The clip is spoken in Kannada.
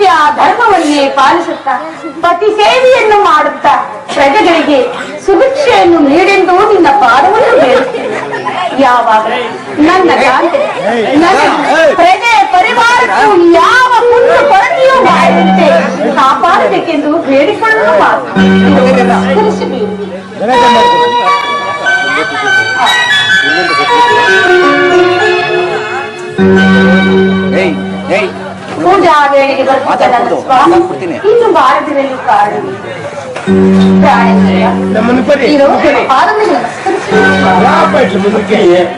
ಸತ್ಯ ಧರ್ಮವನ್ನೇ ಪಾಲಿಸುತ್ತ ಪತಿ ಸೇವೆಯನ್ನು ಮಾಡುತ್ತ ಪ್ರಜೆಗಳಿಗೆ ಸುಭಿಕ್ಷೆಯನ್ನು ನೀಡೆಂದು ನಿನ್ನ ಪಾದವನ್ನು ಯಾವಾಗ ನನ್ನ ಗಾಂಧಿ ನನ್ನ ಪ್ರಜೆ ಪರಿವಾರಕ್ಕೂ ಯಾವ ಕುಂದು ಕೊರತೆಯೂ ಮಾಡುತ್ತೆ ಕಾಪಾಡಬೇಕೆಂದು ಬೇಡಿಕೊಳ್ಳಲು ಮಾತು ಇನ್ನು ಕಾಡು ನಮ್ಮನ್ನು